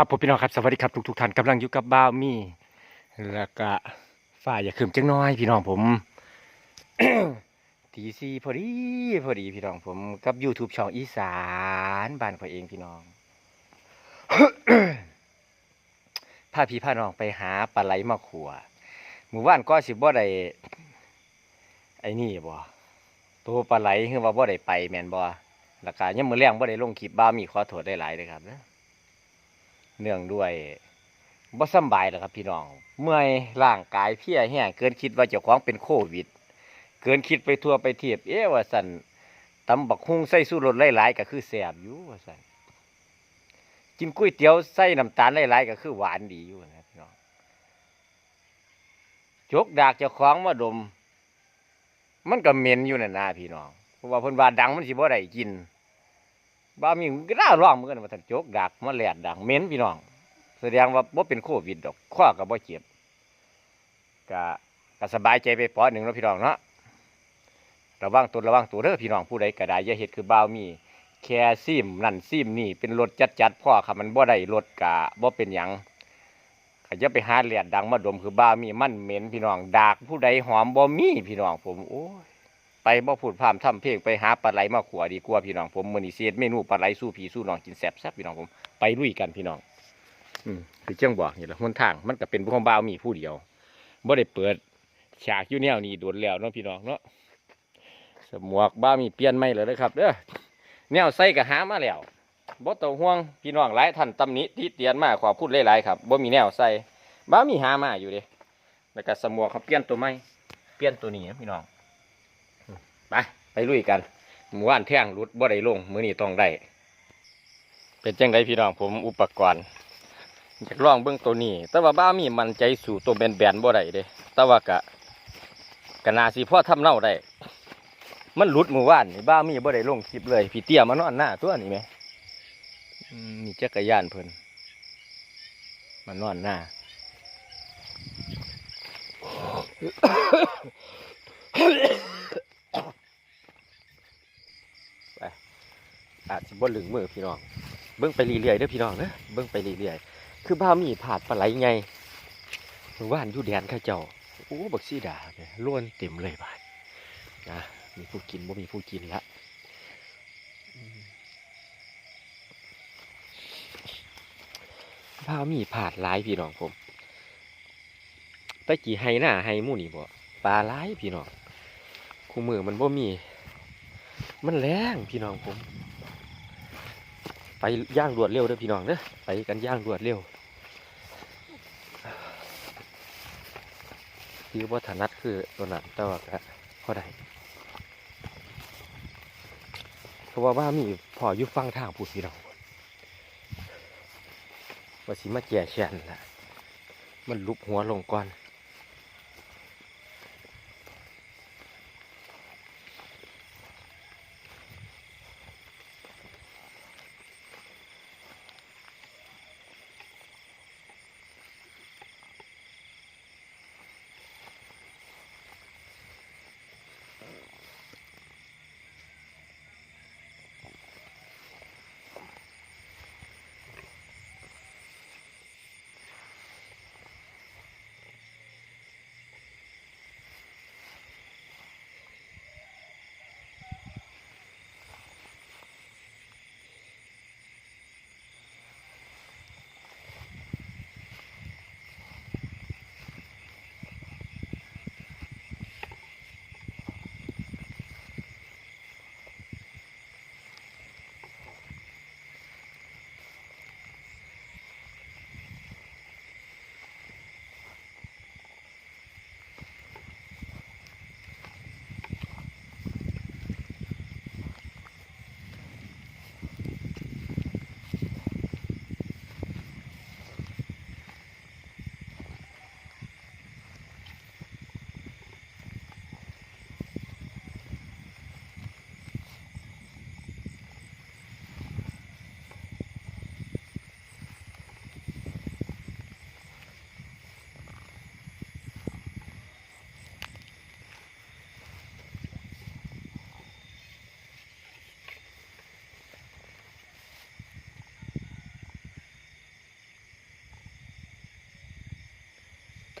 ครับผมพี่น้องครับสวัสดีครับทุกทุกๆท่านกำลังอยู่กับบ้าวมี่แล้วก็ฝ่ายอย่าขืมจังน้อย พี่น้องผมทีซีพอดีพอดีพี่น้องผมกับ YouTube ช่องอีสานบ้านพ่อเองพี่น้องพาพี่พาน้องไปหาปลาไหลมาขัวหมู่บ้านก็สิบ่ได้ไอ้นี่บ่ตัวปลาไหลคือว่าบ่ได้ไปแมนบ่แล้วก็ยังมือแรงบ่ได้ลงคลิปบ้ามีขอโทษได้หลายเลยครับเด้อ เนื่องด้วยบ่สบายแหละครับพี่น้อง เมื่อยร่างกายเพลียแห้งเกินคิดว่าเจ้าของเป็นโควิด เกินคิดไปทั่วไปเทียบเอ๊ะว่าสันตำบักฮุ่งใส่สู้รสหลายๆก็คือแซ่บอยู่ว่าสันกินก๋วยเตี๋ยวใส่น้ำตาลหลายๆก็คือหวานดีอยู่นะพี่น้องจกดากเจ้าของมาดม มันก็เหม็นอยู่นั่นนะพี่น้องเพราะว่าเพิ่นว่าดังมันสิบ่ได้กิน บ้ามีก็น่าร้องเหมือนกันว่าท่านโจกดักมาแหลดดังเหม็นพี่น้อง แสดงว่าบ่เป็นโควิดดอกข้อก็บ่เจ็บก็ก็สบายใจไปปอหนึ่งเนาะพี่น้องเนาะระวังตัวระวังตัวเด้อพี่น้องผู้ใดก็ได้อย่าเฮ็ดคือบ้ามีแค่ซิมนั่นซิมนี่เป็นรถจัดๆพ่อค่ะมันบ่ได้รถกะบ่เป็นหยังก็อย่าไปหาแหลดดังมาดมคือบ้ามีมันเหม็นพี่น้องดากผู้ใดหอมบ่มีพี่น้องผมโอ้ย ไปบ่พูดพร่ำทำเพลงไปหาปลาไหลมาขวดีกว่าพี่น้องผมมือนี้สิเฮ็ดเมนูปลาไหลสู้พี่สู้น้องกินแซ่บพี่น้องผมไปลุยกันพี่น้อง อืมคือเจ้งบอกนี่แหละหนทางมันก็เป็นของบ่าวมีผู้เดียวบ่ได้เปิดฉากอยู่แนวนี้โดนแล้วเนาะพี่น้องเนาะสมวกบ่ามีเปลี่ยนใหม่แล้วนะครับเด้อแนวใส่ก็หามาแล้วบ่ต้องห่วงพี่น้องหลายท่านตำหนิที่เตียนมาขอพูดหลายๆครับบ่มีแนวใส่บ่ามีหามาอยู่เด้แล้วก็สมวกเขาเปลี่ยนตัวใหม่เปลี่ยนตัวนี้นะพี่น้อง ไปไปลุยกันหมู่บ้านแท่งรุดบ่ได้ลงมื้อนี้ต้องได้ เป็นจังไดพี่น้องผมอุปกรณ์อยากลองเบิ่งตัวนี้ แต่ว่าบ้ามีมันใจสู่ตัวแบนๆบ่ได้เด้แต่ว่ากะกะนาสิพ่อทำเน่าได้ มันหลุดหมู่บ้านนี่บ้ามีบ่ได้ลงคลิปเลยพี่เตี้ยมานอนหน้าตัวนี้ไหมมนี่จักรยานเพิ่นมานอนหน้า อาจสิบ่ลึงมือพี่น้อง เบิ่งไปเรื่อยๆเด้อพี่น้องเด้อเบิ่งไปเรื่อยๆคือบ้ามีผาดปลาไหลไงหมู่บ้านอยู่แดนข้าเจ้าโอ้บักซี่ดาเนี่ยล้วนเต็มเลยบาดนะมีผู้กินบ่มีผู้กินละบ้ามีผาดหลายพี่น้องผมตะกี้ไฮหน้าไฮมู่นี่บ่ปลาหลายพี่น้องคู่มือมันบ่มี มันแรงพี่น้องผม ไปย่างรวดเร็วเด้อพี่น้องเด้อไปกันย่างรวดเร็วคือว่าถนัดคือตัวนั้นแต่ว่าก็พอได้เพราะว่าว่ามีพออยู่ฟังทางพูดพี่น้องว่าสิมาแก่แชนล่ะมันลุบหัวลงก่อน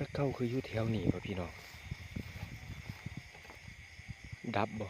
ถ้าเก้าคืออยู่แถวนี้ป่ะพี่น้องดับบ่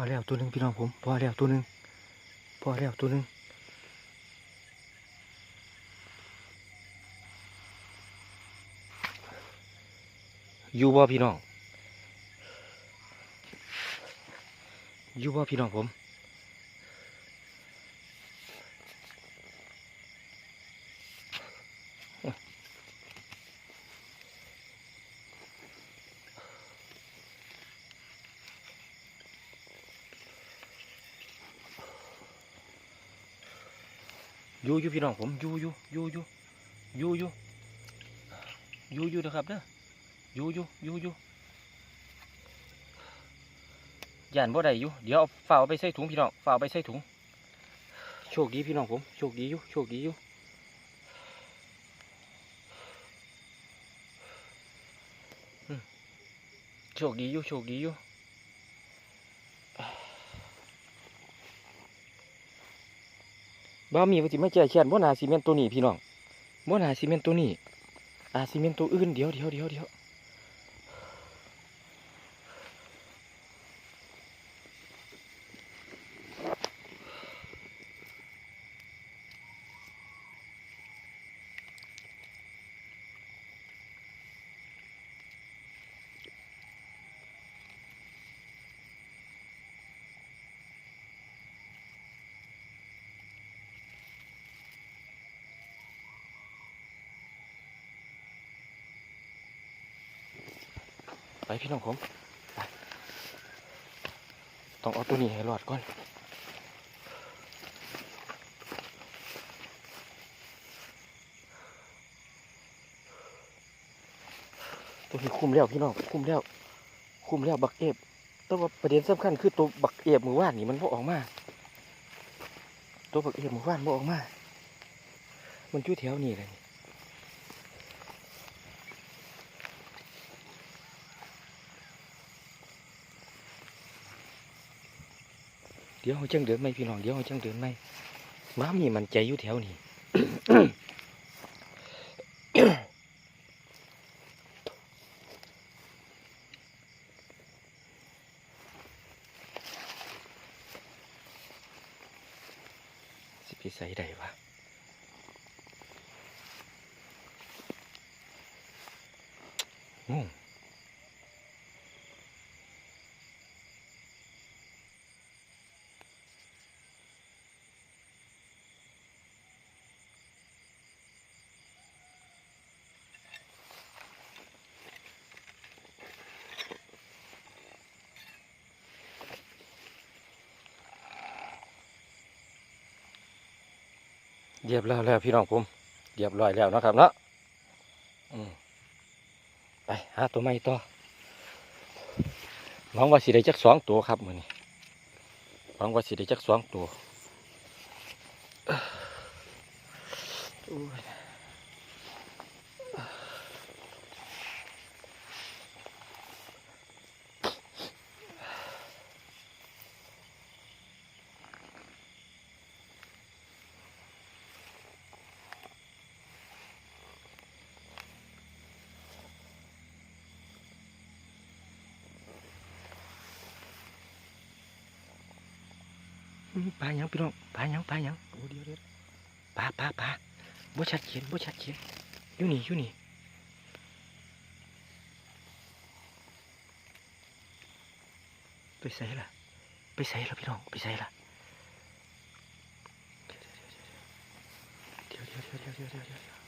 อแล้วตัวหนึ่งพี่น้องผมพอแล้วตัวหนึ่งพอแล้วตัวหนึ่งอยู่บ่พี่น้องอยู่บ่พี่น้องผม อยู่อยู่พี่น้องผมอยู่อยู่อยู่อยู่อยู่อยู่อยู่อยู่นะครับเด้ออยู่อยู่อยู่อยู่ย่านบ่ได้อยู่เดี๋ยวเอาฝ่าเอาไปใส่ถุงพี่น้องฝ่าเอาไปใส่ถุง โชคดีพี่น้องผมโชคดีอยู่โชคดีอยู่โชคดีอยู่โชคดีอยู่ บ้ามีว่าสิมาแจ้แค้นบ่นาซีเมนต์ตัวนี้พี่น้องบ่นาซีเมนต์ตัวนี้อาซีเมนต์ตัวอื่นเดี๋ยวเดี๋ยวเดี๋ยวเดี๋ยว ไปพี่น้องผมต้องเอาตัวนี้ให้รอดก่อนตัวนี้คุมแล้วพี่น้องคุมแล้ว คุมแล้วบักเอฟแต่ว่าประเด็นสำคัญคือตัวบักเอฟมือว่านนี่มันบ่ออกมา ตัวบักเอฟมือว่านบ่ออกมา มันอยู่แถวนี้เลย เดี๋ยวเขาจังเดินไหมพี่น้องเดี๋ยวเขาจังเดินไหมม้ามีมันใจอยู่แถวนี้ เรียบร้อยแล้วพี่น้องผมเรียบร้อยแล้วนะครับเนาะไปหาตัวใหม่ต่อหวังว่าสิได้จักสองตัวครับมือนี้หวังว่าสิได้จักสองตัวเอ้อโอ้ยอืม ปลาหยังพี่น้องปลาหยังปลาหยังโอ้เดี๋ยวเดี๋ยวปลาปลาปลาบ่ชัดเขียนบ่ชัดเขียนอยู่นี่อยู่นี่ไปใส่ละไปใส่ละพี่น้องไปใส่ละเดี๋ยวเดี๋ยวเดี๋ยวเดี๋ยวเดี๋ยวเดี๋ยว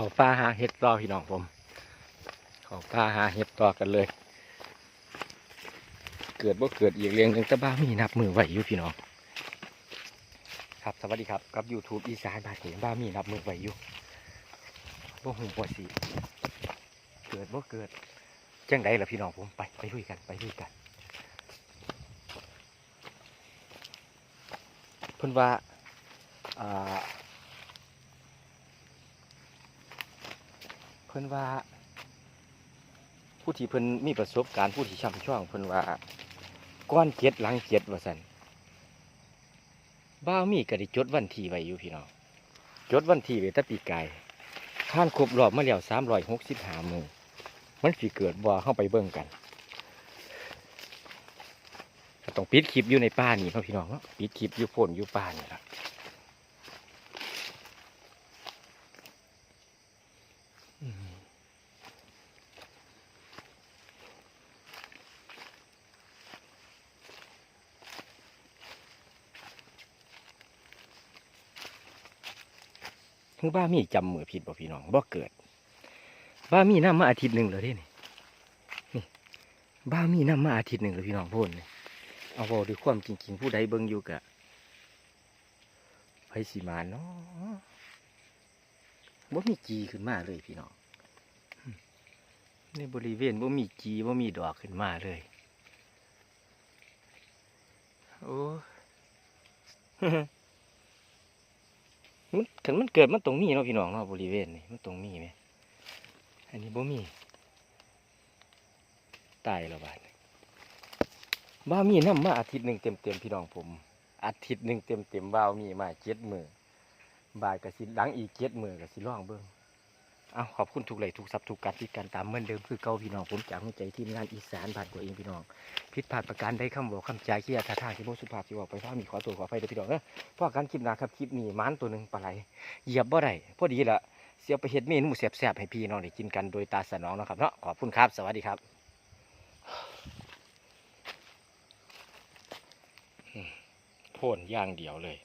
เขาป่าหาเห็ดต่อพี่น้องผม เขาป่าหาเห็ดต่อกันเลย เกิดบ่เกิดอีกเรียงหนึงแต่บ้ามีนับมือไหวอยู่พี่น้อง ครับสวัสดีครับกับ YouTube อีสานบาดเห็นบ้ามีนับมือไหวอยู่บ่หูบ่สีเกิดบ่เกิดจังใดล่ะพี่น้องผมไปไปลุยกันไปลุยกันเพิ่นว่าอ่า พิ่นว่า ผู้ที่เพิ่นมีประสบการณ์ผู้ที่ช่ำช่องเพิ่นว่าก้อนเจ็ดหลังเจ็ดว่าซั่นบ้ามีก็ได้จดวันที่ไว้อยู่พี่น้องจดวันที่ไว้ต่ปีไกายข้านครบรอบมาแล้วสามร้อยหกสิบห้ามือมันสิเกิดบ่เข้าไปเบิ่งกันต้องปิดคลิปอยู่ในป่านี่เนาะพี่น้องเนาะปิดคลิปอยู่โพ่นอยู่ป่านี่ละ คือบ้ามีจำมือผิดบ่พี่น้องบ่เกิด บ้ามีน้ำมาอาทิตย์หนึ่งแล้วเด้นี่นี่ บ้ามีน้ำมาอาทิตย์หนึ่งแล้วพี่น้องพูดเอาบอกด้วยความจริงๆผู้ใดเบิ่งอยู่กะไผสีมาเนาะบ่มีจีขึ้นมาเลยพี่น้องในบริเวณบ่มีจีบ่มีดอกขึ้นมาเลย โอ้ มันขันมันเกิดมันตรงนี้เนาะพี่น้องเนาะบริเวณนี่มันตรงนี้ไหมอันนี้บ่มีตายแล้วบาดบ้ามีน้ำมาอาทิตย์หนึ่งเต็มเต็มพี่น้องผม อาทิตย์หนึ่งเต็มเต็มบ้ามีมาเจ็ดมือบายกับสิหลังอีกเจ็ดมือกับสิล่องเบิ้ง เอาขอบคุณทุกไหลค์ทุกซับทุกการที่การตามเหมือนเดิมคือเก่าพี่น้องผมจากหัวใจทีมงานอีสานบ้านตัวเองพี่น้องผิดพลาดประการใดคำบอกคำจาเคียท่าทางที่โมสุภาพที่บอกไปฟ้ามีขอตัวขอไฟเด้อพี่น้องเนอะพราะการคลิปนาครับคลิปนี้มันตัวหนึ่งปลาไหลเหยียบบ่ได้พอดีละเสียไปเฮ็ดเมนูแซ่บๆให้พี่น้องได้กินกันโดยตาสนองนะครับเนาะขอบคุณครับสวัสดีครับพ่นย่างเดียวเลย